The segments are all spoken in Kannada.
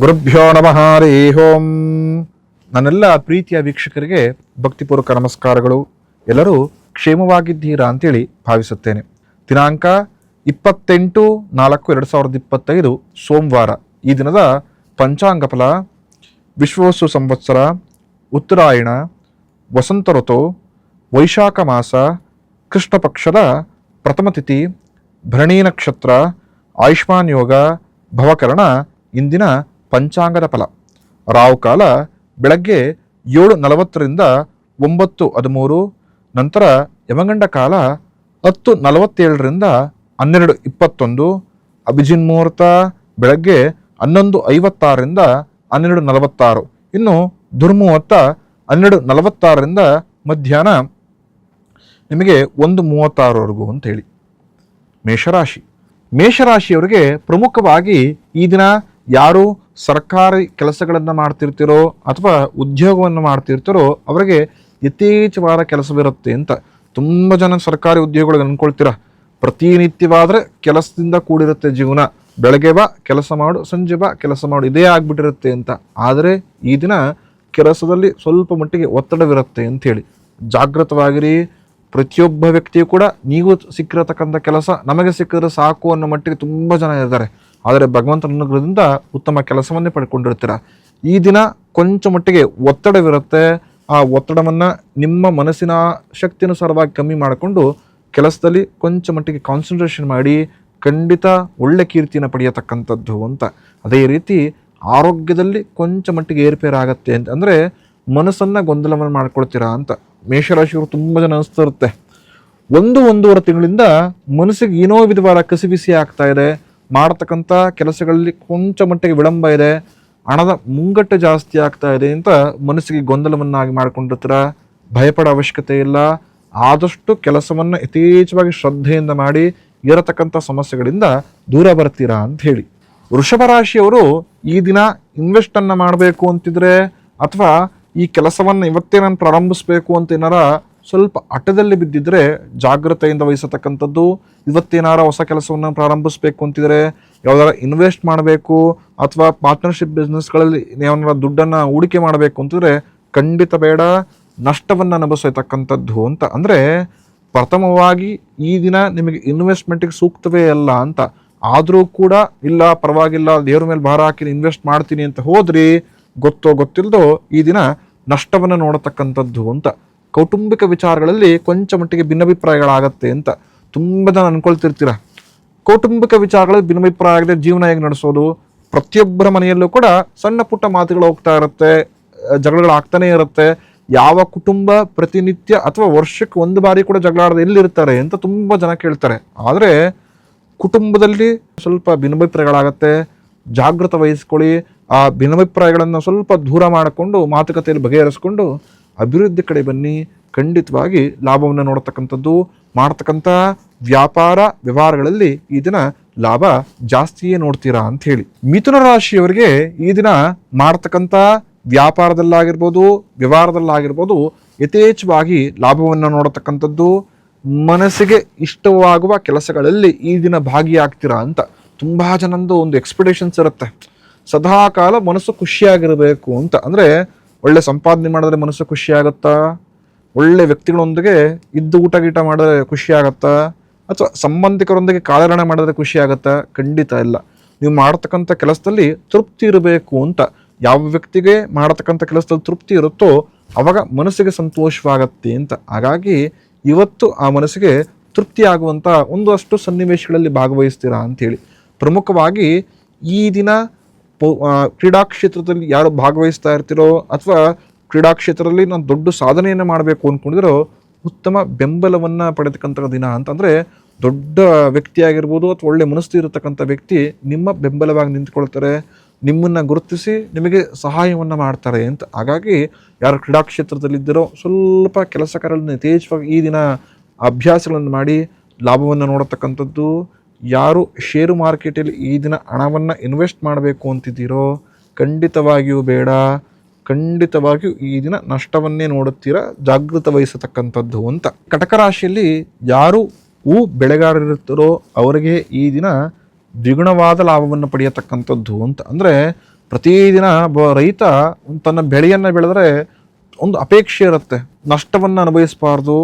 ಗುರುಭ್ಯೋ ನಮಃ ಹರಿ ಓಂ. ನನ್ನೆಲ್ಲ ಪ್ರೀತಿಯ ವೀಕ್ಷಕರಿಗೆ ಭಕ್ತಿಪೂರ್ವಕ ನಮಸ್ಕಾರಗಳು. ಎಲ್ಲರೂ ಕ್ಷೇಮವಾಗಿದ್ದೀರಾ ಅಂತೇಳಿ ಭಾವಿಸುತ್ತೇನೆ. ದಿನಾಂಕ ಇಪ್ಪತ್ತೆಂಟು ನಾಲ್ಕು ಎರಡು ಸಾವಿರದ ಇಪ್ಪತ್ತೈದು ಸೋಮವಾರ. ಈ ದಿನದ ಪಂಚಾಂಗ ಫಲ ವಿಶ್ವೋತ್ಸವ ಸಂವತ್ಸರ, ಉತ್ತರಾಯಣ, ವಸಂತ ಋತು, ವೈಶಾಖ ಮಾಸ ಕೃಷ್ಣ ಪಕ್ಷದ ಪ್ರಥಮ ತಿಥಿ, ಭರಣಿ ನಕ್ಷತ್ರ, ಆಯುಷ್ಮಾನ್ ಯೋಗ, ಭವಕರಣ, ಇಂದಿನ ಪಂಚಾಂಗದ ಫಲ. ರಾಹುಕಾಲ ಬೆಳಗ್ಗೆ ಏಳು ನಲವತ್ತರಿಂದ ಒಂಬತ್ತು ಹದಿಮೂರು, ನಂತರ ಯಮಗಂಡ ಕಾಲ ಹತ್ತು ನಲವತ್ತೇಳರಿಂದ ಹನ್ನೆರಡು ಇಪ್ಪತ್ತೊಂದು, ಅಭಿಜಿನ್ ಮುಹೂರ್ತ ಬೆಳಗ್ಗೆ ಹನ್ನೊಂದು ಐವತ್ತಾರರಿಂದ ಹನ್ನೆರಡು ನಲವತ್ತಾರು, ಇನ್ನು ದುರ್ಮುಹೂರ್ತ ಹನ್ನೆರಡು ನಲವತ್ತಾರರಿಂದ ಮಧ್ಯಾಹ್ನ ನಿಮಗೆ ಒಂದು ಮೂವತ್ತಾರವರೆಗೂ ಅಂತೇಳಿ. ಮೇಷರಾಶಿ. ಮೇಷರಾಶಿಯವರಿಗೆ ಪ್ರಮುಖವಾಗಿ ಈ ದಿನ ಯಾರು ಸರ್ಕಾರಿ ಕೆಲಸಗಳನ್ನು ಮಾಡ್ತಿರ್ತಿರೋ ಅಥವಾ ಉದ್ಯೋಗವನ್ನು ಮಾಡ್ತಿರ್ತಿರೋ ಅವರಿಗೆ ಯಥೇಚ್ಛವಾದ ಕೆಲಸವಿರುತ್ತೆ ಅಂತ ತುಂಬ ಜನ ಸರ್ಕಾರಿ ಉದ್ಯೋಗಗಳಿಗೆ ಅಂದ್ಕೊಳ್ತೀರ ಪ್ರತಿನಿತ್ಯವಾದರೆ ಕೆಲಸದಿಂದ ಕೂಡಿರುತ್ತೆ ಜೀವನ. ಬೆಳಗ್ಗೆ ಬಾ, ಕೆಲಸ ಮಾಡು, ಸಂಜೆ ಬಾ, ಕೆಲಸ ಮಾಡು, ಇದೇ ಆಗಿಬಿಟ್ಟಿರುತ್ತೆ ಅಂತ. ಆದರೆ ಈ ದಿನ ಕೆಲಸದಲ್ಲಿ ಸ್ವಲ್ಪ ಮಟ್ಟಿಗೆ ಒತ್ತಡವಿರುತ್ತೆ ಅಂಥೇಳಿ ಜಾಗೃತವಾಗಿರಿ ಪ್ರತಿಯೊಬ್ಬ ವ್ಯಕ್ತಿಯು ಕೂಡ ನೀವು ಸಿಕ್ಕಿರತಕ್ಕಂಥ ಕೆಲಸ, ನಮಗೆ ಸಿಕ್ಕಿದ್ರೆ ಸಾಕು ಅನ್ನೋ ಮಟ್ಟಿಗೆ ತುಂಬ ಜನ ಇದ್ದಾರೆ. ಆದರೆ ಭಗವಂತನ ಅನುಗ್ರಹದಿಂದ ಉತ್ತಮ ಕೆಲಸವನ್ನೇ ಪಡ್ಕೊಂಡಿರ್ತೀರ. ಈ ದಿನ ಕೊಂಚ ಮಟ್ಟಿಗೆ ಒತ್ತಡವಿರುತ್ತೆ. ಆ ಒತ್ತಡವನ್ನು ನಿಮ್ಮ ಮನಸ್ಸಿನ ಶಕ್ತಿಯನುಸಾರವಾಗಿ ಕಮ್ಮಿ ಮಾಡಿಕೊಂಡು ಕೆಲಸದಲ್ಲಿ ಕೊಂಚ ಮಟ್ಟಿಗೆ ಕಾನ್ಸಂಟ್ರೇಷನ್ ಮಾಡಿ ಖಂಡಿತ ಒಳ್ಳೆ ಕೀರ್ತಿಯನ್ನು ಪಡೆಯತಕ್ಕಂಥದ್ದು ಅಂತ. ಅದೇ ರೀತಿ ಆರೋಗ್ಯದಲ್ಲಿ ಕೊಂಚ ಮಟ್ಟಿಗೆ ಏರ್ಪೇರಾಗತ್ತೆ ಅಂತ ಅಂದರೆ ಮನಸ್ಸನ್ನು ಗೊಂದಲವನ್ನು ಮಾಡ್ಕೊಳ್ತೀರಾ ಅಂತ. ಮೇಷರಾಶಿಯವರು ತುಂಬ ಜನ ಅನಿಸ್ತಿರುತ್ತೆ ಒಂದು ಒಂದೂವರೆ ತಿಂಗಳಿಂದ ಮನಸ್ಸಿಗೆ ಏನೋ ವಿಧವಾದ ಕಸಿಬಿಸಿ ಆಗ್ತಾ ಇದೆ. ಮಾಡತಕ್ಕಂಥ ಕೆಲಸಗಳಲ್ಲಿ ಕೊಂಚ ಮಟ್ಟಿಗೆ ವಿಳಂಬ ಇದೆ. ಹಣದ ಮುಂಗಟ್ಟು ಜಾಸ್ತಿ ಆಗ್ತಾ ಇದೆ ಅಂತ ಮನಸ್ಸಿಗೆ ಗೊಂದಲವನ್ನಾಗಿ ಮಾಡಿಕೊಂಡಿರ್ತೀರ. ಭಯಪಡೋ ಅವಶ್ಯಕತೆ ಇಲ್ಲ. ಆದಷ್ಟು ಕೆಲಸವನ್ನು ಯಥೇಚ್ಛವಾಗಿ ಶ್ರದ್ಧೆಯಿಂದ ಮಾಡಿ ಇರತಕ್ಕಂಥ ಸಮಸ್ಯೆಗಳಿಂದ ದೂರ ಬರ್ತೀರಾ ಅಂತ ಹೇಳಿ. ವೃಷಭ ರಾಶಿಯವರು ಈ ದಿನ ಇನ್ವೆಸ್ಟನ್ನು ಮಾಡಬೇಕು ಅಂತಿದ್ರೆ ಅಥವಾ ಈ ಕೆಲಸವನ್ನು ಇವತ್ತೇ ನಾನು ಪ್ರಾರಂಭಿಸಬೇಕು ಅಂತ ಏನಾರ ಸ್ವಲ್ಪ ಅಟದಲ್ಲಿ ಬಿದ್ದಿದ್ರೆ ಜಾಗ್ರತೆಯಿಂದ ವಹಿಸತಕ್ಕಂಥದ್ದು. ಇವತ್ತೇನಾರ ಹೊಸ ಕೆಲಸವನ್ನು ಪ್ರಾರಂಭಿಸಬೇಕು ಅಂತಿದ್ರೆ ಯಾವ್ದಾರ ಇನ್ವೆಸ್ಟ್ ಮಾಡಬೇಕು ಅಥವಾ ಪಾರ್ಟ್ನರ್ಶಿಪ್ ಬಿಸ್ನೆಸ್ಗಳಲ್ಲಿ ಏನಾರ ದುಡ್ಡನ್ನು ಹೂಡಿಕೆ ಮಾಡಬೇಕು ಅಂತಿದ್ರೆ ಖಂಡಿತ ಬೇಡ. ನಷ್ಟವನ್ನು ಅನುಭವಿಸತಕ್ಕಂಥದ್ದು ಅಂತ. ಅಂದರೆ ಪ್ರಥಮವಾಗಿ ಈ ದಿನ ನಿಮಗೆ ಇನ್ವೆಸ್ಟ್ಮೆಂಟಿಗೆ ಸೂಕ್ತವೇ ಅಲ್ಲ ಅಂತ. ಆದರೂ ಕೂಡ ಇಲ್ಲ, ಪರವಾಗಿಲ್ಲ, ದೇವ್ರ ಮೇಲೆ ಭಾರ ಹಾಕಿ ಇನ್ವೆಸ್ಟ್ ಮಾಡ್ತೀನಿ ಅಂತ ಹೋದ್ರಿ, ಗೊತ್ತೋ ಗೊತ್ತಿಲ್ಲದೋ ಈ ದಿನ ನಷ್ಟವನ್ನು ನೋಡತಕ್ಕಂಥದ್ದು ಅಂತ. ಕೌಟುಂಬಿಕ ವಿಚಾರಗಳಲ್ಲಿ ಕೊಂಚ ಮಟ್ಟಿಗೆ ಭಿನ್ನಾಭಿಪ್ರಾಯಗಳಾಗತ್ತೆ ಅಂತ ತುಂಬ ಜನ ಅನ್ಕೊಳ್ತಿರ್ತೀರ. ಕೌಟುಂಬಿಕ ವಿಚಾರಗಳಲ್ಲಿ ಭಿನ್ನಾಭಿಪ್ರಾಯ ಆಗದೆ ಜೀವನ ಹೇಗೆ ನಡೆಸೋದು? ಪ್ರತಿಯೊಬ್ಬರ ಮನೆಯಲ್ಲೂ ಕೂಡ ಸಣ್ಣ ಪುಟ್ಟ ಮಾತುಗಳು ಹೋಗ್ತಾ ಇರುತ್ತೆ ಜಗಳಗಳು ಆಗ್ತಾನೆ ಇರುತ್ತೆ. ಯಾವ ಕುಟುಂಬ ಪ್ರತಿನಿತ್ಯ ಅಥವಾ ವರ್ಷಕ್ಕೆ ಒಂದು ಬಾರಿ ಕೂಡ ಜಗಳ ಆಡದೆ ಎಲ್ಲಿರ್ತಾರೆ ಅಂತ ತುಂಬ ಜನ ಕೇಳ್ತಾರೆ. ಆದರೆ ಕುಟುಂಬದಲ್ಲಿ ಸ್ವಲ್ಪ ಭಿನ್ನಾಭಿಪ್ರಾಯಗಳಾಗತ್ತೆ ಜಾಗೃತ ವಹಿಸ್ಕೊಳ್ಳಿ, ಆ ಭಿನ್ನಾಭಿಪ್ರಾಯಗಳನ್ನು ಸ್ವಲ್ಪ ದೂರ ಮಾಡಿಕೊಂಡು ಮಾತುಕತೆಯಲ್ಲಿ ಬಗೆಹರಿಸ್ಕೊಂಡು ಅಭಿವೃದ್ಧಿ ಕಡೆ ಬನ್ನಿ, ಖಂಡಿತವಾಗಿ ಲಾಭವನ್ನು ನೋಡತಕ್ಕಂಥದ್ದು, ಮಾಡ್ತಕ್ಕಂಥ ವ್ಯಾಪಾರ ವ್ಯವಹಾರಗಳಲ್ಲಿ ಈ ದಿನ ಲಾಭ ಜಾಸ್ತಿಯೇ ನೋಡ್ತೀರಾ ಅಂತ ಹೇಳಿ ಮಿಥುನ ರಾಶಿಯವರಿಗೆ ಈ ದಿನ ಮಾಡ್ತಕ್ಕಂಥ ವ್ಯಾಪಾರದಲ್ಲಾಗಿರ್ಬೋದು, ವ್ಯವಹಾರದಲ್ಲಾಗಿರ್ಬೋದು ಯಥೇಚ್ಛವಾಗಿ ಲಾಭವನ್ನು ನೋಡತಕ್ಕಂಥದ್ದು, ಮನಸ್ಸಿಗೆ ಇಷ್ಟವಾಗುವ ಕೆಲಸಗಳಲ್ಲಿ ಈ ದಿನ ಭಾಗಿಯಾಗ್ತೀರಾ ಅಂತ. ತುಂಬ ಜನಂದು ಒಂದು ಎಕ್ಸ್ಪೆಕ್ಟೇಷನ್ಸ್ ಇರುತ್ತೆ. ಸದಾಕಾಲ ಮನಸ್ಸು ಖುಷಿಯಾಗಿರಬೇಕು ಅಂತ. ಅಂದರೆ ಒಳ್ಳೆ ಸಂಪಾದನೆ ಮಾಡಿದ್ರೆ ಮನಸ್ಸು ಖುಷಿಯಾಗತ್ತಾ ಒಳ್ಳೆ ವ್ಯಕ್ತಿಗಳೊಂದಿಗೆ ಇದ್ದು ಊಟ ಗೀಟ ಮಾಡಿದ್ರೆ ಖುಷಿ ಆಗತ್ತಾ? ಅಥವಾ ಸಂಬಂಧಿಕರೊಂದಿಗೆ ಕಾಲಹರಣ ಮಾಡಿದ್ರೆ ಖುಷಿ ಆಗತ್ತಾ? ಖಂಡಿತ ಇಲ್ಲ. ನೀವು ಮಾಡ್ತಕ್ಕಂಥ ಕೆಲಸದಲ್ಲಿ ತೃಪ್ತಿ ಇರಬೇಕು ಅಂತ. ಯಾವ ವ್ಯಕ್ತಿಗೆ ಮಾಡತಕ್ಕಂಥ ಕೆಲಸದಲ್ಲಿ ತೃಪ್ತಿ ಇರುತ್ತೋ ಅವಾಗ ಮನಸ್ಸಿಗೆ ಸಂತೋಷವಾಗತ್ತೆ ಅಂತ. ಹಾಗಾಗಿ ಇವತ್ತು ಆ ಮನಸ್ಸಿಗೆ ತೃಪ್ತಿ ಆಗುವಂಥ ಒಂದಷ್ಟು ಸನ್ನಿವೇಶಗಳಲ್ಲಿ ಭಾಗವಹಿಸ್ತೀರಾ ಅಂಥೇಳಿ ಪ್ರಮುಖವಾಗಿ ಈ ದಿನ ಕ್ರೀಡಾ ಕ್ಷೇತ್ರದಲ್ಲಿ ಯಾರು ಭಾಗವಹಿಸ್ತಾ ಇರ್ತಿರೋ ಅಥವಾ ಕ್ರೀಡಾ ಕ್ಷೇತ್ರದಲ್ಲಿ ನಾನು ದೊಡ್ಡ ಸಾಧನೆಯನ್ನು ಮಾಡಬೇಕು ಅಂದ್ಕೊಂಡಿರೋ ಉತ್ತಮ ಬೆಂಬಲವನ್ನು ಪಡೆದಕ್ಕಂಥ ದಿನ ಅಂತಂದರೆ ದೊಡ್ಡ ವ್ಯಕ್ತಿಯಾಗಿರ್ಬೋದು ಅಥವಾ ಒಳ್ಳೆ ಮನಸ್ಸು ಇರತಕ್ಕಂಥ ವ್ಯಕ್ತಿ ನಿಮ್ಮ ಬೆಂಬಲವಾಗಿ ನಿಂತ್ಕೊಳ್ತಾರೆ, ನಿಮ್ಮನ್ನು ಗುರುತಿಸಿ ನಿಮಗೆ ಸಹಾಯವನ್ನು ಮಾಡ್ತಾರೆ ಅಂತ. ಹಾಗಾಗಿ ಯಾರು ಕ್ರೀಡಾ ಕ್ಷೇತ್ರದಲ್ಲಿದ್ದರೋ ಸ್ವಲ್ಪ ಕೆಲಸ ಕಾರ್ಯಗಳನ್ನು ಯಥೇಚ್ಛವಾಗಿ ಈ ದಿನ ಅಭ್ಯಾಸಗಳನ್ನು ಮಾಡಿ ಲಾಭವನ್ನು ನೋಡತಕ್ಕಂಥದ್ದು ಯಾರು ಷೇರು ಮಾರ್ಕೆಟಲ್ಲಿ ಈ ದಿನ ಹಣವನ್ನು ಇನ್ವೆಸ್ಟ್ ಮಾಡಬೇಕು ಅಂತಿದ್ದೀರೋ, ಖಂಡಿತವಾಗಿಯೂ ಬೇಡ. ಖಂಡಿತವಾಗಿಯೂ ಈ ದಿನ ನಷ್ಟವನ್ನೇ ನೋಡುತ್ತೀರಾ? ಜಾಗೃತ ವಹಿಸತಕ್ಕಂಥದ್ದು ಅಂತ. ಕಟಕ ರಾಶಿಯಲ್ಲಿ ಯಾರು ಹೂ ಬೆಳೆಗಾರರಿರ್ತಾರೋ ಅವರಿಗೆ ಈ ದಿನ ದ್ವಿಗುಣವಾದ ಲಾಭವನ್ನು ಪಡೆಯತಕ್ಕಂಥದ್ದು ಅಂತ. ಅಂದರೆ ಪ್ರತಿದಿನ ಬ ರೈತ ತನ್ನ ಬೆಳೆಯನ್ನು ಬೆಳೆದರೆ ಒಂದು ಅಪೇಕ್ಷೆ ಇರುತ್ತೆ. ನಷ್ಟವನ್ನು ಅನುಭವಿಸಬಾರ್ದು.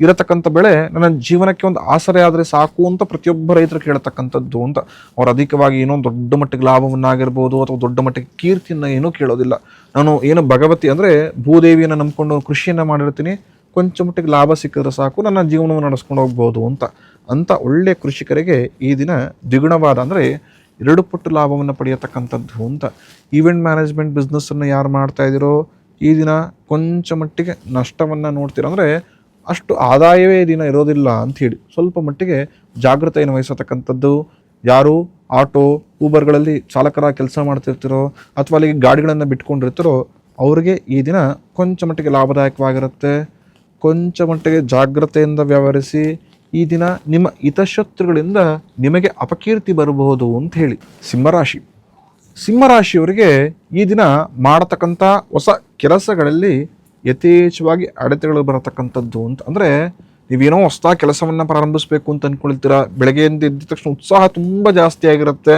ಇರತಕ್ಕಂಥ ಬೆಳೆ ನನ್ನ ಜೀವನಕ್ಕೆ ಒಂದು ಆಸರೆ ಆದರೆ ಸಾಕು ಅಂತ ಪ್ರತಿಯೊಬ್ಬ ರೈತರು ಕೇಳತಕ್ಕಂಥದ್ದು ಅಂತ. ಅವ್ರು ಅಧಿಕವಾಗಿ ಏನೋ ದೊಡ್ಡ ಮಟ್ಟಿಗೆ ಲಾಭವನ್ನಾಗಿರ್ಬೋದು ಅಥವಾ ದೊಡ್ಡ ಮಟ್ಟಿಗೆ ಕೀರ್ತಿಯನ್ನು ಏನೂ ಕೇಳೋದಿಲ್ಲ. ನಾನು ಏನು ಭಗವತಿ ಅಂದರೆ ಭೂದೇವಿಯನ್ನು ನಂಬ್ಕೊಂಡು ಕೃಷಿಯನ್ನು ಮಾಡಿರ್ತೀನಿ. ಕೊಂಚ ಮಟ್ಟಿಗೆ ಲಾಭ ಸಿಕ್ಕಿದ್ರೆ ಸಾಕು, ನನ್ನ ಜೀವನವನ್ನು ನಡೆಸ್ಕೊಂಡು ಹೋಗ್ಬೋದು ಅಂತ. ಅಂಥ ಒಳ್ಳೆಯ ಕೃಷಿಕರಿಗೆ ಈ ದಿನ ದ್ವಿಗುಣವಾದ ಅಂದರೆ ಎರಡು ಪಟ್ಟು ಲಾಭವನ್ನು ಪಡೆಯತಕ್ಕಂಥದ್ದು ಅಂತ. ಈವೆಂಟ್ ಮ್ಯಾನೇಜ್ಮೆಂಟ್ ಬಿಸ್ನೆಸ್ಸನ್ನು ಯಾರು ಮಾಡ್ತಾ ಇದ್ದೀರೋ ಈ ದಿನ ಕೊಂಚ ಮಟ್ಟಿಗೆ ನಷ್ಟವನ್ನು ನೋಡ್ತೀರ ಅಂದರೆ ಅಷ್ಟು ಆದಾಯವೇ ದಿನ ಇರೋದಿಲ್ಲ ಅಂತ ಹೇಳಿ ಸ್ವಲ್ಪ ಮಟ್ಟಿಗೆ ಜಾಗೃತೆಯನ್ನು ವಹಿಸತಕ್ಕಂಥದ್ದು. ಯಾರು ಆಟೋ, ಊಬರ್ಗಳಲ್ಲಿ ಚಾಲಕರ ಕೆಲಸ ಮಾಡ್ತಿರ್ತಿರೋ ಅಥವಾ ಅಲ್ಲಿಗೆ ಗಾಡಿಗಳನ್ನು ಬಿಟ್ಕೊಂಡಿರ್ತಿರೋ ಅವರಿಗೆ ಈ ದಿನ ಕೊಂಚ ಮಟ್ಟಿಗೆ ಲಾಭದಾಯಕವಾಗಿರುತ್ತೆ. ಕೊಂಚ ಮಟ್ಟಿಗೆ ಜಾಗ್ರತೆಯಿಂದ ವ್ಯವಹರಿಸಿ ಈ ದಿನ ನಿಮ್ಮ ಹಿತಶತ್ರುಗಳಿಂದ ನಿಮಗೆ ಅಪಕೀರ್ತಿ ಬರಬಹುದು ಅಂತ ಹೇಳಿ ಸಿಂಹರಾಶಿ. ಸಿಂಹರಾಶಿಯವರಿಗೆ ಈ ದಿನ ಮಾಡತಕ್ಕಂಥ ಹೊಸ ಕೆಲಸಗಳಲ್ಲಿ ಯಥೇಚ್ಛವಾಗಿ ಅಡೆತಡೆಗಳು ಬರತಕ್ಕಂಥದ್ದು ಅಂತ. ಅಂದರೆ ನೀವೇನೋ ಹೊಸ ಕೆಲಸವನ್ನು ಪ್ರಾರಂಭಿಸಬೇಕು ಅಂತ ಅಂದ್ಕೊಳ್ತೀರಾ ಬೆಳಗ್ಗೆಯಿಂದ ಎದ್ದ ತಕ್ಷಣ ಉತ್ಸಾಹ ತುಂಬ ಜಾಸ್ತಿ ಆಗಿರುತ್ತೆ.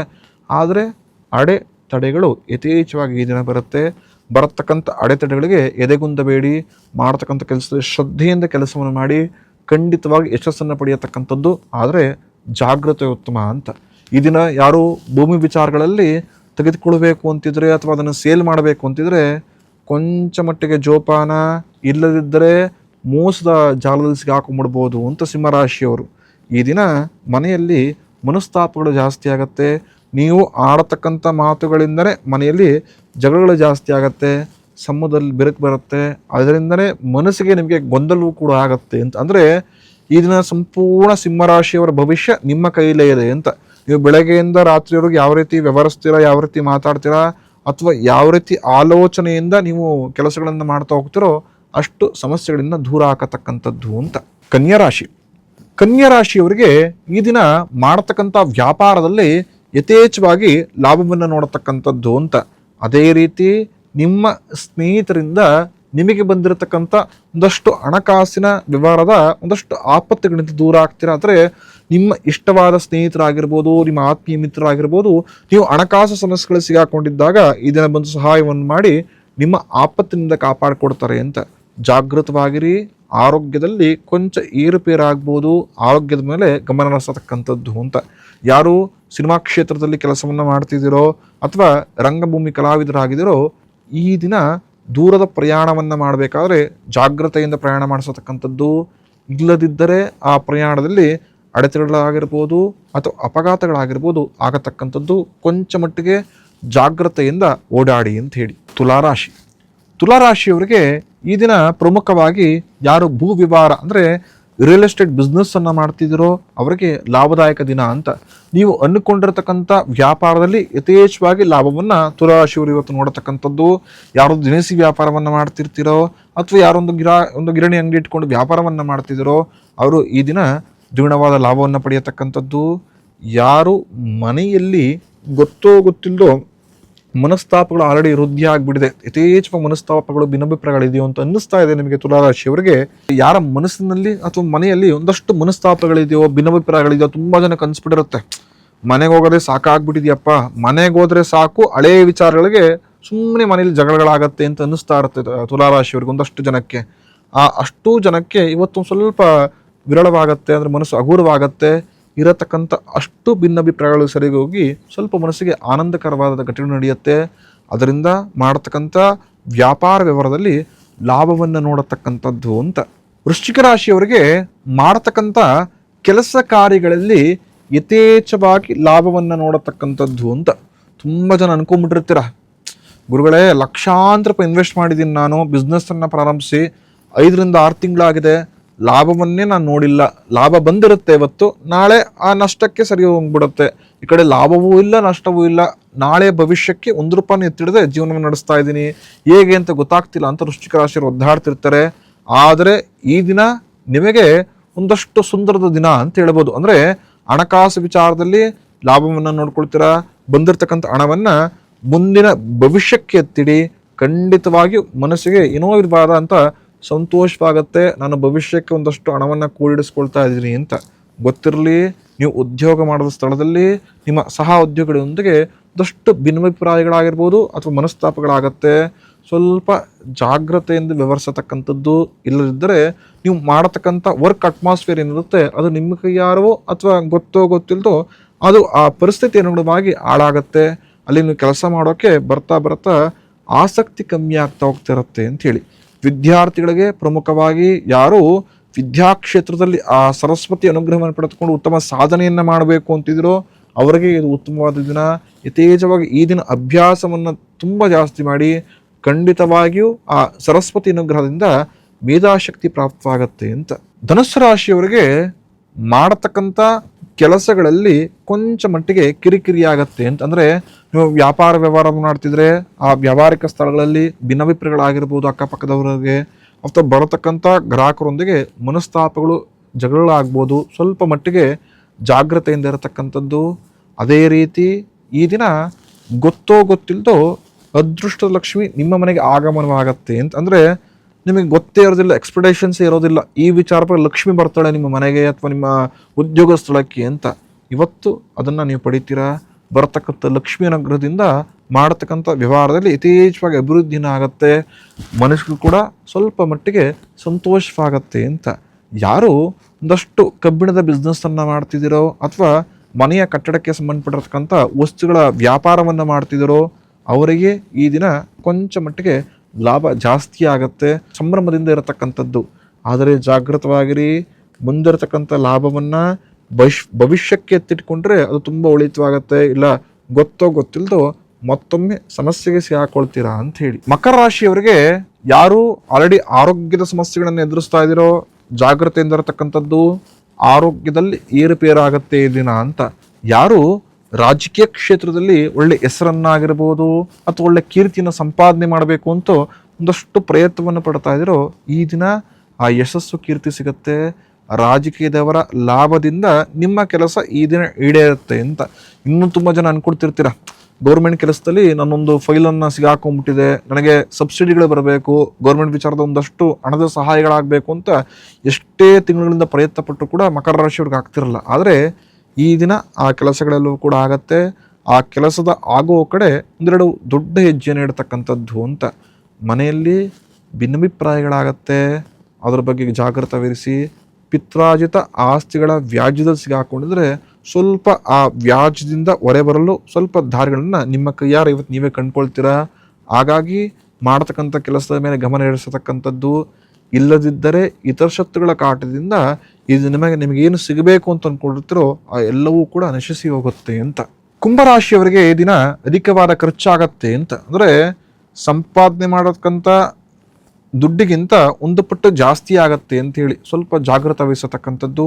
ಆದರೆ ಅಡೆ ತಡೆಗಳು ಯಥೇಚ್ಛವಾಗಿ ಈ ದಿನ ಬರುತ್ತೆ. ಬರತಕ್ಕಂಥ ಅಡೆತಡೆಗಳಿಗೆ ಎದೆಗುಂದಬೇಡಿ, ಮಾಡತಕ್ಕಂಥ ಕೆಲಸದ ಶ್ರದ್ಧೆಯಿಂದ ಕೆಲಸವನ್ನು ಮಾಡಿ, ಖಂಡಿತವಾಗಿ ಯಶಸ್ಸನ್ನು ಪಡೆಯತಕ್ಕಂಥದ್ದು. ಆದರೆ ಜಾಗ್ರತೆ ಉತ್ತಮ ಅಂತ. ಈ ದಿನ ಯಾರು ಭೂಮಿ ವಿಚಾರಗಳಲ್ಲಿ ತೆಗೆದುಕೊಳ್ಬೇಕು ಅಂತಿದ್ರೆ ಅಥವಾ ಅದನ್ನು ಸೇಲ್ ಮಾಡಬೇಕು ಅಂತಿದ್ರೆ ಕೊಂಚ ಮಟ್ಟಿಗೆ ಜೋಪಾನ ಇಲ್ಲದಿದ್ದರೆ ಮೋಸದ ಜಾಲದಲ್ಲಿ ಸಿಗಾಕೊಂಡ್ಬಿಡ್ಬೋದು ಅಂತ ಸಿಂಹರಾಶಿಯವರು. ಈ ದಿನ ಮನೆಯಲ್ಲಿ ಮನಸ್ತಾಪಗಳು ಜಾಸ್ತಿ ಆಗತ್ತೆ. ನೀವು ಆಡತಕ್ಕಂಥ ಮಾತುಗಳಿಂದಲೇ ಮನೆಯಲ್ಲಿ ಜಗಳಗಳು ಜಾಸ್ತಿ ಆಗತ್ತೆ. ಸಮೂಹದಲ್ಲಿ ಬೆರಕು ಬರುತ್ತೆ. ಅದರಿಂದನೇ ಮನಸ್ಸಿಗೆ ನಿಮಗೆ ಗೊಂದಲವೂ ಕೂಡ ಆಗತ್ತೆ ಅಂತ. ಅಂದರೆ ಈ ದಿನ ಸಂಪೂರ್ಣ ಸಿಂಹರಾಶಿಯವರ ಭವಿಷ್ಯ ನಿಮ್ಮ ಕೈಲೇ ಇದೆ ಅಂತ. ನೀವು ಬೆಳಗ್ಗೆಯಿಂದ ರಾತ್ರಿವರೆಗೆ ಯಾವ ರೀತಿ ವ್ಯವಹರಿಸ್ತೀರಾ, ಯಾವ ರೀತಿ ಮಾತಾಡ್ತೀರಾ ಅಥವಾ ಯಾವ ರೀತಿ ಆಲೋಚನೆಯಿಂದ ನೀವು ಕೆಲಸಗಳನ್ನು ಮಾಡ್ತಾ ಹೋಗ್ತಿರೋ ಅಷ್ಟು ಸಮಸ್ಯೆಗಳಿಂದ ದೂರ ಹಾಕತಕ್ಕಂಥದ್ದು ಅಂತ. ಕನ್ಯಾ ರಾಶಿ. ಕನ್ಯಾ ರಾಶಿಯವರಿಗೆ ಈ ದಿನ ಮಾಡತಕ್ಕಂಥ ವ್ಯಾಪಾರದಲ್ಲಿ ಯಥೇಚ್ಛವಾಗಿ ಲಾಭವನ್ನು ನೋಡತಕ್ಕಂಥದ್ದು ಅಂತ. ಅದೇ ರೀತಿ ನಿಮ್ಮ ಸ್ನೇಹಿತರಿಂದ ನಿಮಗೆ ಬಂದಿರತಕ್ಕಂಥ ಒಂದಷ್ಟು ಹಣಕಾಸಿನ ವ್ಯವಹಾರದ ಒಂದಷ್ಟು ಆಪತ್ತುಗಳಿಂದ ದೂರ ಆಗ್ತೀರಾ? ಅಂದರೆ ನಿಮ್ಮ ಇಷ್ಟವಾದ ಸ್ನೇಹಿತರಾಗಿರ್ಬೋದು, ನಿಮ್ಮ ಆತ್ಮೀಯ ಮಿತ್ರರಾಗಿರ್ಬೋದು, ನೀವು ಹಣಕಾಸು ಸಮಸ್ಯೆಗಳು ಸಿಗಾಕೊಂಡಿದ್ದಾಗ ಇದನ್ನು ದಿನ ಬಂದು ಸಹಾಯವನ್ನು ಮಾಡಿ ನಿಮ್ಮ ಆಪತ್ತಿನಿಂದ ಕಾಪಾಡಿಕೊಡ್ತಾರೆ ಅಂತ. ಜಾಗೃತವಾಗಿರಿ, ಆರೋಗ್ಯದಲ್ಲಿ ಕೊಂಚ ಏರುಪೇರಾಗ್ಬೋದು, ಆರೋಗ್ಯದ ಮೇಲೆ ಗಮನ ಹರಿಸತಕ್ಕಂಥದ್ದು ಅಂತ. ಯಾರು ಸಿನಿಮಾ ಕ್ಷೇತ್ರದಲ್ಲಿ ಕೆಲಸವನ್ನು ಮಾಡ್ತಿದ್ದೀರೋ ಅಥವಾ ರಂಗಭೂಮಿ ಕಲಾವಿದರಾಗಿದ್ದೀರೋ, ಈ ದಿನ ದೂರದ ಪ್ರಯಾಣವನ್ನು ಮಾಡಬೇಕಾದ್ರೆ ಜಾಗ್ರತೆಯಿಂದ ಪ್ರಯಾಣ ಮಾಡಿಸತಕ್ಕಂಥದ್ದು. ಇಲ್ಲದಿದ್ದರೆ ಆ ಪ್ರಯಾಣದಲ್ಲಿ ಅಡೆತಡೆಗಳಾಗಿರ್ಬೋದು ಅಥವಾ ಅಪಘಾತಗಳಾಗಿರ್ಬೋದು ಆಗತಕ್ಕಂಥದ್ದು ಕೊಂಚ ಮಟ್ಟಿಗೆ ಜಾಗ್ರತೆಯಿಂದ ಓಡಾಡಿ ಅಂತ ಹೇಳಿ. ತುಲಾರಾಶಿ. ತುಲಾರಾಶಿಯವರಿಗೆ ಈ ದಿನ ಪ್ರಮುಖವಾಗಿ ಯಾರು ಭೂ ವಿವಾರ ಅಂದರೆ ರಿಯಲ್ ಎಸ್ಟೇಟ್ ಬಿಸ್ನೆಸ್ಸನ್ನು ಮಾಡ್ತಿದ್ದರೋ ಅವರಿಗೆ ಲಾಭದಾಯಕ ದಿನ ಅಂತ. ನೀವು ಅಂದುಕೊಂಡಿರತಕ್ಕಂಥ ವ್ಯಾಪಾರದಲ್ಲಿ ಯಥೇಚ್ಛವಾಗಿ ಲಾಭವನ್ನು ತುಲಾರಾಶಿಯವರು ಇವತ್ತು ನೋಡತಕ್ಕಂಥದ್ದು. ಯಾರೊಂದು ದಿನಸಿ ವ್ಯಾಪಾರವನ್ನು ಮಾಡ್ತಿರ್ತೀರೋ ಅಥವಾ ಯಾರೊಂದು ಗಿರಾ, ಒಂದು ಗಿರಣಿ ಅಂಗಡಿ ಇಟ್ಕೊಂಡು ವ್ಯಾಪಾರವನ್ನು ಮಾಡ್ತಿದ್ದೀರೋ, ಅವರು ಈ ದಿನ ದ್ವಿಗುಣವಾದ ಲಾಭವನ್ನು ಪಡೆಯತಕ್ಕಂಥದ್ದು ಯಾರು ಮನೆಯಲ್ಲಿ ಗೊತ್ತೋ ಗೊತ್ತಿಲ್ಲದೋ ಮನಸ್ತಾಪಗಳು ಆಲ್ರೆಡಿ ವೃದ್ಧಿ ಆಗಿಬಿಟ್ಟಿದೆ. ಯಥೇಚ್ಛ ಮನಸ್ತಾಪಗಳು, ಭಿನ್ನಾಭಿಪ್ರಾಯಗಳಿದೆಯೋ ಅಂತ ಅನ್ನಿಸ್ತಾ ಇದೆ ನಿಮಗೆ ತುಲಾರಾಶಿಯವರಿಗೆ ಯಾರ ಮನಸ್ಸಿನಲ್ಲಿ ಅಥವಾ ಮನೆಯಲ್ಲಿ ಒಂದಷ್ಟು ಮನಸ್ತಾಪಗಳಿದೆಯೋ, ಭಿನ್ನಾಭಿಪ್ರಾಯಗಳಿದೆಯೋ ತುಂಬ ಜನ ಕನ್ಸ್ಬಿಟ್ಟಿರುತ್ತೆ. ಮನೆಗೆ ಹೋಗೋದೇ ಸಾಕಾಗ್ಬಿಟ್ಟಿದೆಯಪ್ಪ. ಮನೆಗೆ ಹೋದರೆ ಸಾಕು ಹಳೆಯ ವಿಚಾರಗಳಿಗೆ ಸುಮ್ಮನೆ ಮನೇಲಿ ಜಗಳಗಳಾಗತ್ತೆ ಅಂತ ಅನ್ನಿಸ್ತಾ ಇರುತ್ತೆ ತುಲಾರಾಶಿಯವ್ರಿಗೆ ಒಂದಷ್ಟು ಜನಕ್ಕೆ. ಆ ಅಷ್ಟು ಜನಕ್ಕೆ ಇವತ್ತು ಸ್ವಲ್ಪ ವಿರಳವಾಗತ್ತೆ ಅಂದರೆ ಮನಸ್ಸು ಹಗುರವಾಗತ್ತೆ ಇರತಕ್ಕಂಥ ಅಷ್ಟು ಭಿನ್ನಾಭಿಪ್ರಾಯಗಳು ಸರಿಗೋಗಿ ಸ್ವಲ್ಪ ಮನಸ್ಸಿಗೆ ಆನಂದಕರವಾದ ಘಟನೆ ನಡೆಯುತ್ತೆ. ಅದರಿಂದ ಮಾಡತಕ್ಕಂಥ ವ್ಯಾಪಾರ ವ್ಯವಹಾರದಲ್ಲಿ ಲಾಭವನ್ನು ನೋಡತಕ್ಕಂಥದ್ದು ಅಂತ. ವೃಶ್ಚಿಕ ರಾಶಿಯವರಿಗೆ ಮಾಡತಕ್ಕಂಥ ಕೆಲಸ ಕಾರ್ಯಗಳಲ್ಲಿ ಯಥೇಚ್ಛವಾಗಿ ಲಾಭವನ್ನು ನೋಡತಕ್ಕಂಥದ್ದು ಅಂತ. ತುಂಬ ಜನ ಅನ್ಕೊಂಡ್ಬಿಟ್ಟಿರ್ತೀರ ಗುರುಗಳೇ, ಲಕ್ಷಾಂತರ ರೂಪಾಯಿ ಇನ್ವೆಸ್ಟ್ ಮಾಡಿದ್ದೀನಿ ನಾನು ಬಿಸ್ನೆಸ್ಸನ್ನು ಪ್ರಾರಂಭಿಸಿ ಐದರಿಂದ ಆರು ತಿಂಗಳಾಗಿದೆ. ಲಾಭವನ್ನೇ ನಾನು ನೋಡಿಲ್ಲ. ಲಾಭ ಬಂದಿರುತ್ತೆ ಇವತ್ತು, ನಾಳೆ ಆ ನಷ್ಟಕ್ಕೆ ಸರಿ ಹೋಗ್ಬಿಡುತ್ತೆ. ಈ ಕಡೆ ಲಾಭವೂ ಇಲ್ಲ, ನಷ್ಟವೂ ಇಲ್ಲ. ನಾಳೆ ಭವಿಷ್ಯಕ್ಕೆ ಒಂದು ರೂಪಾಯಿ ಎತ್ತಿಡದೆ ಜೀವನವನ್ನು ನಡೆಸ್ತಾ ಇದ್ದೀನಿ. ಹೇಗೆ ಅಂತ ಗೊತ್ತಾಗ್ತಿಲ್ಲ ಅಂತ ವೃಶ್ಚಿಕ ರಾಶಿಯವರು ಒದ್ದಾಡ್ತಿರ್ತಾರೆ. ಆದರೆ ಈ ದಿನ ನಿಮಗೆ ಒಂದಷ್ಟು ಸುಂದರದ ದಿನ ಅಂತ ಹೇಳ್ಬೋದು. ಅಂದರೆ ಹಣಕಾಸು ವಿಚಾರದಲ್ಲಿ ಲಾಭವನ್ನು ನೋಡ್ಕೊಳ್ತೀರಾ? ಬಂದಿರತಕ್ಕಂಥ ಹಣವನ್ನು ಮುಂದಿನ ಭವಿಷ್ಯಕ್ಕೆ ಎತ್ತಿಡಿ. ಖಂಡಿತವಾಗಿಯೂ ಮನಸ್ಸಿಗೆ ಏನೋ ಇರಬಾರ್ದ ಅಂತ ಸಂತೋಷವಾಗತ್ತೆ. ನಾನು ಭವಿಷ್ಯಕ್ಕೆ ಒಂದಷ್ಟು ಹಣವನ್ನು ಕೂಡಿಡಿಸ್ಕೊಳ್ತಾ ಇದ್ದೀನಿ ಅಂತ. ಗೊತ್ತಿರಲಿ, ನೀವು ಉದ್ಯೋಗ ಮಾಡಿದ ಸ್ಥಳದಲ್ಲಿ ನಿಮ್ಮ ಸಹ ಉದ್ಯೋಗಿಗಳೊಂದಿಗೆ ಒಂದಷ್ಟು ಭಿನ್ನಾಭಿಪ್ರಾಯಗಳಾಗಿರ್ಬೋದು ಅಥವಾ ಮನಸ್ತಾಪಗಳಾಗತ್ತೆ. ಸ್ವಲ್ಪ ಜಾಗ್ರತೆಯಿಂದ ವ್ಯವಹರಿಸತಕ್ಕಂಥದ್ದು ಇಲ್ಲದಿದ್ದರೆ ನೀವು ಮಾಡತಕ್ಕಂಥ ವರ್ಕ್ ಅಟ್ಮಾಸ್ಫಿಯರ್ ಏನಿರುತ್ತೆ, ಅದು ನಿಮ್ಮ ಕೈಯಾರವೋ ಅಥವಾ ಗೊತ್ತೋ ಗೊತ್ತಿಲ್ಲದೋ ಅದು ಆ ಪರಿಸ್ಥಿತಿ ಅನುಗುಣವಾಗಿ ಹಾಳಾಗತ್ತೆ. ಅಲ್ಲಿ ನೀವು ಕೆಲಸ ಮಾಡೋಕ್ಕೆ ಬರ್ತಾ ಬರ್ತಾ ಆಸಕ್ತಿ ಕಮ್ಮಿ ಆಗ್ತಾ ಹೋಗ್ತಿರುತ್ತೆ ಅಂತ ಹೇಳಿ ವಿದ್ಯಾರ್ಥಿಗಳಿಗೆ ಪ್ರಮುಖವಾಗಿ ಯಾರು ವಿದ್ಯಾಕ್ಷೇತ್ರದಲ್ಲಿ ಆ ಸರಸ್ವತಿ ಅನುಗ್ರಹವನ್ನು ಪಡೆದುಕೊಂಡು ಉತ್ತಮ ಸಾಧನೆಯನ್ನು ಮಾಡಬೇಕು ಅಂತಿದ್ರೋ ಅವರಿಗೆ ಇದು ಉತ್ತಮವಾದ ದಿನ. ಯಥೇಚ್ಛವಾಗಿ ಈ ದಿನ ಅಭ್ಯಾಸವನ್ನು ತುಂಬ ಜಾಸ್ತಿ ಮಾಡಿ ಖಂಡಿತವಾಗಿಯೂ ಆ ಸರಸ್ವತಿ ಅನುಗ್ರಹದಿಂದ ಮೇಧಾಶಕ್ತಿ ಪ್ರಾಪ್ತವಾಗತ್ತೆ ಅಂತ. ಧನುಸ್ಸು ರಾಶಿಯವರಿಗೆ ಮಾಡತಕ್ಕಂಥ ಕೆಲಸಗಳಲ್ಲಿ ಕೊಂಚ ಮಟ್ಟಿಗೆ ಕಿರಿಕಿರಿ ಆಗತ್ತೆ ಅಂತ ಅಂದ್ರೆ ನೀವು ವ್ಯಾಪಾರ ವ್ಯವಹಾರ ಮಾಡ್ತಿದ್ರೆ ಆ ವ್ಯಾವಹಾರಿಕ ಸ್ಥಳಗಳಲ್ಲಿ ಭಿನ್ನಾಭಿಪ್ರಾಯಗಳಾಗಿರ್ಬೋದು ಅಕ್ಕಪಕ್ಕದವರಿಗೆ ಅಥವಾ ಬರತಕ್ಕಂಥ ಗ್ರಾಹಕರೊಂದಿಗೆ ಮನಸ್ತಾಪಗಳು ಜಗಳಾಗ್ಬೋದು ಸ್ವಲ್ಪ ಮಟ್ಟಿಗೆ ಜಾಗ್ರತೆಯಿಂದ ಇರತಕ್ಕಂಥದ್ದು. ಅದೇ ರೀತಿ ಈ ದಿನ ಗೊತ್ತೋ ಗೊತ್ತಿಲ್ಲದೋ ಅದೃಷ್ಟ ಲಕ್ಷ್ಮಿ ನಿಮ್ಮ ಮನೆಗೆ ಆಗಮನವಾಗತ್ತೆ ಅಂತ ಅಂದ್ರೆ ನಿಮಗೆ ಗೊತ್ತೇ ಇರೋದಿಲ್ಲ ಎಕ್ಸ್ಪೆಕ್ಟೇಷನ್ಸ್ ಇರೋದಿಲ್ಲ. ಈ ವಿಚಾರ ಲಕ್ಷ್ಮಿ ಬರ್ತಾಳೆ ನಿಮ್ಮ ಮನೆಗೆ ಅಥವಾ ನಿಮ್ಮ ಉದ್ಯೋಗ ಸ್ಥಳಕ್ಕೆ ಅಂತ. ಇವತ್ತು ಅದನ್ನು ನೀವು ಪಡಿತೀರಾ? ಬರತಕ್ಕಂಥ ಲಕ್ಷ್ಮಿ ಅನುಗ್ರಹದಿಂದ ಮಾಡತಕ್ಕಂಥ ವ್ಯವಹಾರದಲ್ಲಿ ಯಥೇಚ್ಛವಾಗಿ ಅಭಿವೃದ್ಧಿನ ಆಗತ್ತೆ. ಮನಸ್ಸಿಗೂ ಕೂಡ ಸ್ವಲ್ಪ ಮಟ್ಟಿಗೆ ಸಂತೋಷವಾಗತ್ತೆ ಅಂತ. ಯಾರು ಒಂದಷ್ಟು ಕಬ್ಬಿಣದ ಬಿಸ್ನೆಸ್ಸನ್ನು ಮಾಡ್ತಿದ್ದೀರೋ ಅಥವಾ ಮನೆಯ ಕಟ್ಟಡಕ್ಕೆ ಸಂಬಂಧಪಟ್ಟಿರತಕ್ಕಂಥ ವಸ್ತುಗಳ ವ್ಯಾಪಾರವನ್ನು ಮಾಡ್ತಿದ್ದೀರೋ ಅವರಿಗೆ ಈ ದಿನ ಕೊಂಚ ಮಟ್ಟಿಗೆ ಲಾಭ ಜಾಸ್ತಿ ಆಗುತ್ತೆ, ಸಂಭ್ರಮದಿಂದ ಇರತಕ್ಕಂಥದ್ದು. ಆದರೆ ಜಾಗೃತವಾಗಿರಿ ಮುಂದಿರತಕ್ಕಂಥ ಲಾಭವನ್ನ ಭವಿಷ್, ಭವಿಷ್ಯಕ್ಕೆ ಎತ್ತಿಟ್ಕೊಂಡ್ರೆ ಅದು ತುಂಬ ಒಳಿತವಾಗತ್ತೆ ಇಲ್ಲ ಗೊತ್ತೋ ಗೊತ್ತಿಲ್ಲದೋ ಮತ್ತೊಮ್ಮೆ ಸಮಸ್ಯೆಗೆ ಸಿಗಾಕೊಳ್ತೀರಾ ಅಂತ ಹೇಳಿ. ಮಕರ ರಾಶಿಯವರಿಗೆ ಯಾರು ಆಲ್ರೆಡಿ ಆರೋಗ್ಯದ ಸಮಸ್ಯೆಗಳನ್ನು ಎದುರಿಸ್ತಾ ಇದ್ದೀರೋ, ಜಾಗ್ರತೆಯಿಂದ ಇರತಕ್ಕಂಥದ್ದು, ಆರೋಗ್ಯದಲ್ಲಿ ಏರುಪೇರಾಗತ್ತೆ ಈ ದಿನ ಅಂತ. ಯಾರು ರಾಜಕೀಯ ಕ್ಷೇತ್ರದಲ್ಲಿ ಒಳ್ಳೆ ಹೆಸರನ್ನಾಗಿರ್ಬೋದು ಅಥವಾ ಒಳ್ಳೆ ಕೀರ್ತಿಯನ್ನು ಸಂಪಾದನೆ ಮಾಡಬೇಕು ಅಂತ ಒಂದಷ್ಟು ಪ್ರಯತ್ನವನ್ನು ಪಡ್ತಾ ಇದ್ರು. ಈ ದಿನ ಆ ಯಶಸ್ಸು, ಕೀರ್ತಿ ಸಿಗುತ್ತೆ. ರಾಜಕೀಯದವರ ಲಾಭದಿಂದ ನಿಮ್ಮ ಕೆಲಸ ಈ ದಿನ ಈಡೇರುತ್ತೆ ಅಂತ ಇನ್ನೂ ತುಂಬ ಜನ ಅನ್ಕೊಡ್ತಿರ್ತೀರ ಗೌರ್ಮೆಂಟ್ ಕೆಲಸದಲ್ಲಿ ನಾನೊಂದು ಫೈಲನ್ನು ಸಿಗಾಕೊಂಡ್ಬಿಟ್ಟಿದೆ ನನಗೆ ಸಬ್ಸಿಡಿಗಳು ಬರಬೇಕು. ಗೌರ್ಮೆಂಟ್ ವಿಚಾರದ ಒಂದಷ್ಟು ಹಣದ ಸಹಾಯಗಳಾಗಬೇಕು ಅಂತ ಎಷ್ಟೇ ತಿಂಗಳಿಂದ ಪ್ರಯತ್ನ ಪಟ್ಟರು ಕೂಡ ಮಕರ ರಾಶಿಯವ್ರಿಗೆ ಆಗ್ತಿರಲ್ಲ. ಆದರೆ ಈ ದಿನ ಆ ಕೆಲಸಗಳಲ್ಲೂ ಕೂಡ ಆಗತ್ತೆ. ಆ ಕೆಲಸದ ಆಗೋ ಕಡೆ ಒಂದೆರಡು ದೊಡ್ಡ ಹೆಜ್ಜೆ ಇಡ್ತಕ್ಕಂಥದ್ದು ಅಂತ ಮನೆಯಲ್ಲಿ ಭಿನ್ನಭಿಪ್ರಾಯಗಳಾಗತ್ತೆ. ಅದರ ಬಗ್ಗೆ ಜಾಗೃತವಿರಿಸಿ ಪಿತ್ರಾಜಿತ ಆಸ್ತಿಗಳ ವ್ಯಾಜ್ಯದಲ್ಲಿ ಸಿಗಾಕೊಂಡಿದ್ರೆ ಸ್ವಲ್ಪ ಆ ವ್ಯಾಜ್ಯದಿಂದ ಹೊರೆ ಬರಲು ಸ್ವಲ್ಪ ದಾರಿಗಳನ್ನ ನಿಮ್ಮ ಕೈಯಾರ ಇವತ್ತು ನೀವೇ ಕಂಡ್ಕೊಳ್ತೀರಾ? ಹಾಗಾಗಿ ಮಾಡತಕ್ಕಂಥ ಕೆಲಸದ ಮೇಲೆ ಗಮನ ಹರಿಸತಕ್ಕಂಥದ್ದು ಇಲ್ಲದಿದ್ದರೆ ಇತರ ಶತ್ರುಗಳ ಕಾಟದಿಂದ ಇದು ನಿಮಗೆ ನಿಮಗೇನು ಸಿಗಬೇಕು ಅಂತ ಅಂದ್ಕೊಂಡಿರ್ತೀರೋ ಆ ಎಲ್ಲವೂ ಕೂಡ ನಶಿಸಿ ಹೋಗುತ್ತೆ ಅಂತ. ಕುಂಭರಾಶಿಯವರಿಗೆ ಈ ದಿನ ಅಧಿಕವಾದ ಖರ್ಚಾಗತ್ತೆ ಅಂತ. ಅಂದರೆ ಸಂಪಾದನೆ ಮಾಡತಕ್ಕಂಥ ದುಡ್ಡಿಗಿಂತ ಒಂದು ಪಟ್ಟು ಜಾಸ್ತಿ ಆಗತ್ತೆ ಅಂತ ಹೇಳಿ ಸ್ವಲ್ಪ ಜಾಗೃತ ವಹಿಸತಕ್ಕಂಥದ್ದು.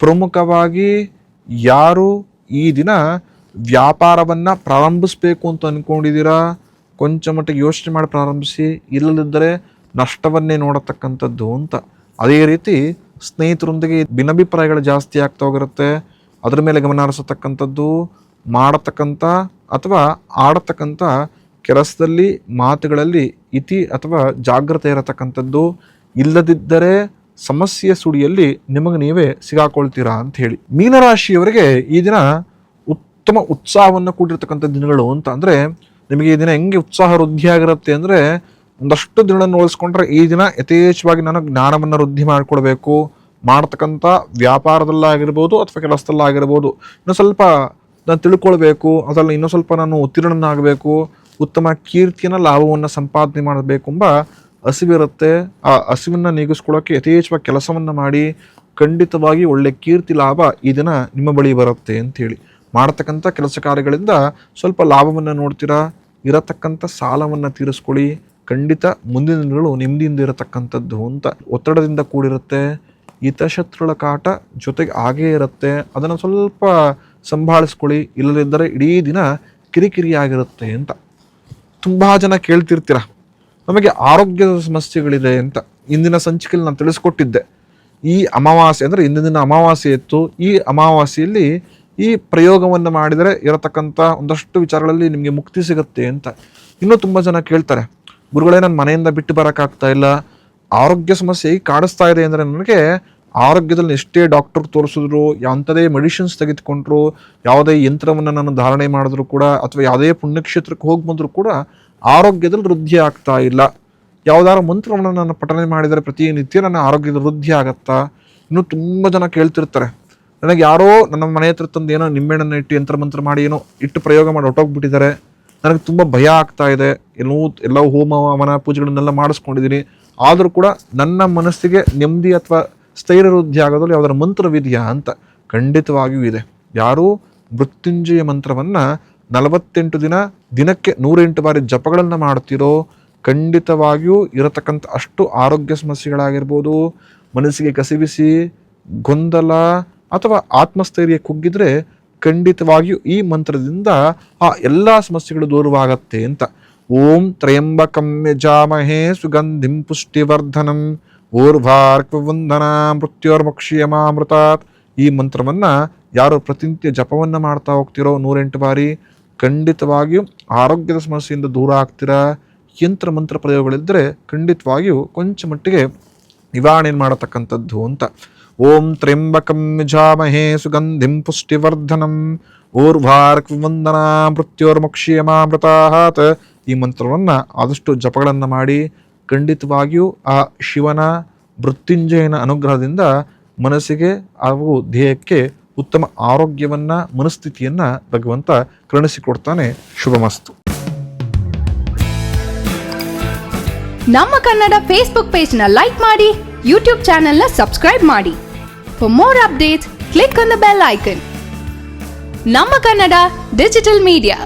ಪ್ರಮುಖವಾಗಿ ಯಾರು ಈ ದಿನ ವ್ಯಾಪಾರವನ್ನು ಪ್ರಾರಂಭಿಸಬೇಕು ಅಂತ ಅಂದ್ಕೊಂಡಿದ್ದೀರಾ ಕೊಂಚ ಮಟ್ಟಿಗೆ ಯೋಚನೆ ಮಾಡಿ ಪ್ರಾರಂಭಿಸಿ. ಇಲ್ಲದಿದ್ದರೆ ನಷ್ಟವನ್ನೇ ನೋಡತಕ್ಕಂಥದ್ದು ಅಂತ. ಅದೇ ರೀತಿ ಸ್ನೇಹಿತರೊಂದಿಗೆ ಭಿನ್ನಾಭಿಪ್ರಾಯಗಳು ಜಾಸ್ತಿ ಆಗ್ತಾ ಹೋಗಿರುತ್ತೆ. ಅದರ ಮೇಲೆ ಗಮನ ಹರಿಸತಕ್ಕಂಥದ್ದು ಮಾಡತಕ್ಕಂಥ ಅಥವಾ ಆಡತಕ್ಕಂಥ ಕೆಲಸದಲ್ಲಿ, ಮಾತುಗಳಲ್ಲಿ ಇತಿ ಅಥವಾ ಜಾಗ್ರತೆ ಇರತಕ್ಕಂಥದ್ದು. ಇಲ್ಲದಿದ್ದರೆ ಸಮಸ್ಯೆ ಸುಡಿಯಲ್ಲಿ ನಿಮಗೆ ನೀವೇ ಸಿಗಾಕೊಳ್ತೀರಾ ಅಂತ ಹೇಳಿ. ಮೀನರಾಶಿಯವರಿಗೆ ಈ ದಿನ ಉತ್ತಮ ಉತ್ಸಾಹವನ್ನು ಕೂಡಿರ್ತಕ್ಕಂಥ ದಿನಗಳು ಅಂತ ಅಂದರೆ ನಿಮಗೆ ಈ ದಿನ ಹೆಂಗೆ ಉತ್ಸಾಹ ವೃದ್ಧಿಯಾಗಿರುತ್ತೆ ಅಂದರೆ ಒಂದಷ್ಟು ದಿನಗಳನ್ನು ಉಳಿಸ್ಕೊಂಡ್ರೆ ಈ ದಿನ ಯಥೇಚ್ಛವಾಗಿ ನಾನು ಜ್ಞಾನವನ್ನು ವೃದ್ಧಿ ಮಾಡಿಕೊಡ್ಬೇಕು. ಮಾಡ್ತಕ್ಕಂಥ ವ್ಯಾಪಾರದಲ್ಲಾಗಿರ್ಬೋದು ಅಥವಾ ಕೆಲಸದಲ್ಲಾಗಿರ್ಬೋದು ಇನ್ನೂ ಸ್ವಲ್ಪ ನಾನು ತಿಳ್ಕೊಳ್ಬೇಕು, ಅದರಲ್ಲಿ ಇನ್ನೂ ಸ್ವಲ್ಪ ನಾನು ಉತ್ತೀರ್ಣನಾಗಬೇಕು, ಉತ್ತಮ ಕೀರ್ತಿಯನ್ನು, ಲಾಭವನ್ನು ಸಂಪಾದನೆ ಮಾಡಬೇಕು ಎಂಬ ಹಸಿವಿರುತ್ತೆ. ಆ ಹಸಿವನ್ನು ನೀಗಿಸ್ಕೊಳ್ಳೋಕೆ ಯಥೇಚ್ಛವಾಗಿ ಕೆಲಸವನ್ನು ಮಾಡಿ, ಖಂಡಿತವಾಗಿ ಒಳ್ಳೆ ಕೀರ್ತಿ, ಲಾಭ ಈ ದಿನ ನಿಮ್ಮ ಬಳಿ ಬರುತ್ತೆ ಅಂತೇಳಿ ಮಾಡ್ತಕ್ಕಂಥ ಕೆಲಸ ಕಾರ್ಯಗಳಿಂದ ಸ್ವಲ್ಪ ಲಾಭವನ್ನು ನೋಡ್ತೀರಾ? ಇರತಕ್ಕಂಥ ಸಾಲವನ್ನು ತೀರಿಸ್ಕೊಳ್ಳಿ. ಖಂಡಿತ ಮುಂದಿನ ದಿನಗಳು ನೆಮ್ಮದಿಯಿಂದ ಇರತಕ್ಕಂಥದ್ದು ಅಂತ ಒತ್ತಡದಿಂದ ಕೂಡಿರುತ್ತೆ. ಹಿತಶತ್ರುಗಳ ಕಾಟ ಜೊತೆಗೆ ಹಾಗೇ ಇರುತ್ತೆ. ಅದನ್ನು ಸ್ವಲ್ಪ ಸಂಭಾಳಿಸ್ಕೊಳ್ಳಿ. ಇಲ್ಲದಿದ್ದರೆ ಇಡೀ ದಿನ ಕಿರಿಕಿರಿಯಾಗಿರುತ್ತೆ ಅಂತ. ತುಂಬ ಜನ ಕೇಳ್ತಿರ್ತೀರ? ನಮಗೆ ಆರೋಗ್ಯದ ಸಮಸ್ಯೆಗಳಿದೆ ಅಂತ ಇಂದಿನ ಸಂಚಿಕೆಯಲ್ಲಿ ನಾನು ತಿಳಿಸ್ಕೊಟ್ಟಿದ್ದೆ. ಈ ಅಮಾವಾಸ್ಯೆ ಅಂದರೆ ಇಂದಿನ ದಿನ ಅಮಾವಾಸ್ಯೆ ಇತ್ತು. ಈ ಅಮಾವಾಸ್ಯೆಯಲ್ಲಿ ಈ ಪ್ರಯೋಗವನ್ನು ಮಾಡಿದರೆ ಇರತಕ್ಕಂಥ ಒಂದಷ್ಟು ವಿಚಾರಗಳಲ್ಲಿ ನಿಮಗೆ ಮುಕ್ತಿ ಸಿಗುತ್ತೆ ಅಂತ. ಇನ್ನೂ ತುಂಬ ಜನ ಕೇಳ್ತಾರೆ. ಗುರುಗಳೇ ನನ್ನ ಮನೆಯಿಂದ ಬಿಟ್ಟು ಬರೋಕ್ಕಾಗ್ತಾ ಇಲ್ಲ. ಆರೋಗ್ಯ ಸಮಸ್ಯೆ ಕಾಣಿಸ್ತಾ ಇದೆ ಅಂದರೆ ನನಗೆ ಆರೋಗ್ಯದಲ್ಲಿ ಎಷ್ಟೇ ಡಾಕ್ಟರ್ ತೋರಿಸಿದ್ರು ಎಂಥದೇ ಮೆಡಿಸಿನ್ಸ್ ತೆಗೆದುಕೊಂಡ್ರು, ಯಾವುದೇ ಯಂತ್ರವನ್ನು ನಾನು ಧಾರಣೆ ಮಾಡಿದ್ರು ಕೂಡ, ಅಥವಾ ಯಾವುದೇ ಪುಣ್ಯಕ್ಷೇತ್ರಕ್ಕೆ ಹೋಗಿ ಬಂದರೂ ಕೂಡ ಆರೋಗ್ಯದಲ್ಲಿ ವೃದ್ಧಿ ಆಗ್ತಾ ಇಲ್ಲ. ಯಾವುದಾದ್ರು ಮಂತ್ರವನ್ನು ನಾನು ಪಠನೆ ಮಾಡಿದರೆ ಪ್ರತಿನಿತ್ಯ ನನ್ನ ಆರೋಗ್ಯದ ವೃದ್ಧಿ ಆಗತ್ತಾ? ಇನ್ನು ತುಂಬ ಜನ ಕೇಳ್ತಿರ್ತಾರೆ. ನನಗೆ ಯಾರೋ ನನ್ನ ಮನೆ ಹತ್ರ ತಂದು ಏನೋ ನಿಂಬೆಹಣ್ಣನ್ನು ಇಟ್ಟು ಯಂತ್ರ ಮಂತ್ರ ಮಾಡಿ ಏನೋ ಇಟ್ಟು ಪ್ರಯೋಗ ಮಾಡಿ ಹೊಟ್ಟೋಗ್ಬಿಟ್ಟಿದ್ದಾರೆ ನನಗೆ ತುಂಬ ಭಯ ಆಗ್ತಾ ಇದೆ. ಎಲ್ಲೂ ಎಲ್ಲ ಹೋಮ ಹವನ ಪೂಜೆಗಳನ್ನೆಲ್ಲ ಮಾಡಿಸ್ಕೊಂಡಿದ್ದೀನಿ. ಆದರೂ ಕೂಡ ನನ್ನ ಮನಸ್ಸಿಗೆ ನೆಮ್ಮದಿ ಅಥವಾ ಸ್ಥೈರ್ಯ ವೃದ್ಧಿ ಆಗೋದ್ರಲ್ಲಿ ಯಾವುದರ ಮಂತ್ರವಿದೆಯಾ ಅಂತ ಖಂಡಿತವಾಗಿಯೂ ಇದೆ. ಯಾರೂ ಮೃತ್ಯುಂಜಯ ಮಂತ್ರವನ್ನು ನಲವತ್ತೆಂಟು ದಿನ, ದಿನಕ್ಕೆ ನೂರೆಂಟು ಬಾರಿ ಜಪಗಳನ್ನು ಮಾಡ್ತಿರೋ ಖಂಡಿತವಾಗಿಯೂ ಇರತಕ್ಕಂಥ ಅಷ್ಟು ಆರೋಗ್ಯ ಸಮಸ್ಯೆಗಳಾಗಿರ್ಬೋದು. ಮನಸ್ಸಿಗೆ ಕಸಿಬಿಸಿ ಗೊಂದಲ ಅಥವಾ ಆತ್ಮಸ್ಥೈರ್ಯ ಕುಗ್ಗಿದ್ರೆ ಖಂಡಿತವಾಗಿಯೂ ಈ ಮಂತ್ರದಿಂದ ಆ ಎಲ್ಲ ಸಮಸ್ಯೆಗಳು ದೂರವಾಗತ್ತೆ ಅಂತ. ಓಂ ತ್ರಯಂಬಕಂ ಯಜಾಮಹೇ ಸುಗಂಧಿಂ ಪುಷ್ಟಿವರ್ಧನಂ ಊರ್ವಾರ್ಕವಂದನ ಮೃತ್ಯೋರ್ಮಕ್ಷಿಯಮಾಮೃತಾತ್. ಈ ಮಂತ್ರವನ್ನ ಯಾರು ಪ್ರತಿನಿತ್ಯ ಜಪವನ್ನು ಮಾಡ್ತಾ ಹೋಗ್ತಿರೋ ನೂರೆಂಟು ಬಾರಿ ಖಂಡಿತವಾಗಿಯೂ ಆರೋಗ್ಯದ ಸಮಸ್ಯೆಯಿಂದ ದೂರ ಆಗ್ತೀರಾ? ಯಂತ್ರ ಮಂತ್ರ ಪ್ರಯೋಗಗಳಿದ್ದರೆ ಖಂಡಿತವಾಗಿಯೂ ಕೊಂಚ ಮಟ್ಟಿಗೆ ನಿವಾರಣೆ ಮಾಡತಕ್ಕಂಥದ್ದು ಅಂತ. ಓಂ ತ್ರ್ಯಂಬಕಂ ಯಜಾಮಹೇ ಸುಗಂಧಿಂ ಪುಷ್ಟಿವರ್ಧನಂ ಊರ್ವಾರ್ಕವಂದನ ಮೃತ್ಯೋರ್ಮಕ್ಷಿಯಮಾಮೃತಾತ್ ಈ ಮಂತ್ರವನ್ನು ಆದಷ್ಟು ಜಪಗಳನ್ನು ಮಾಡಿ, ಖಂಡಿತವಾಗಿಯೂ ಆ ಶಿವನ ಮೃತ್ಯುಂಜಯನ ಅನುಗ್ರಹದಿಂದ ಮನಸ್ಸಿಗೆ ಹಾಗೂ ದೇಹಕ್ಕೆ ಉತ್ತಮ ಆರೋಗ್ಯವನ್ನು, ಮನಸ್ಥಿತಿಯನ್ನು ಭಗವಂತ ಕರುಣಿಸಿಕೊಡ್ತಾನೆ. ಶುಭಮಸ್ತು. ನಮ್ಮ ಕನ್ನಡ ಫೇಸ್ಬುಕ್ ಪೇಜ್ನ ಲೈಕ್ ಮಾಡಿ ಯೂಟ್ಯೂಬ್ ಚಾನೆಲ್ನ ಸಬ್ಸ್ಕ್ರೈಬ್ ಮಾಡಿ. for more updates click on the bell icon ನಮ್ಮ ಕನ್ನಡ ಡಿಜಿಟಲ್ ಮೀಡಿಯಾ